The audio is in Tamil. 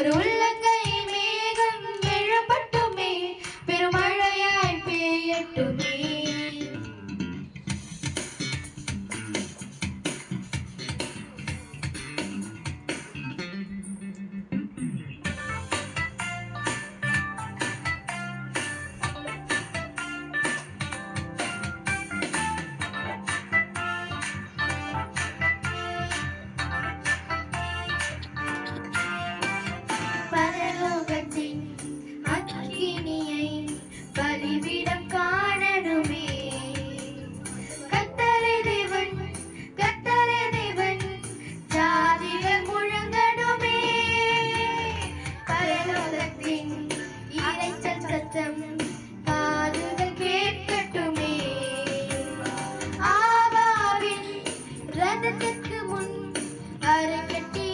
ஒரு உள்ள முன் அருகட்டி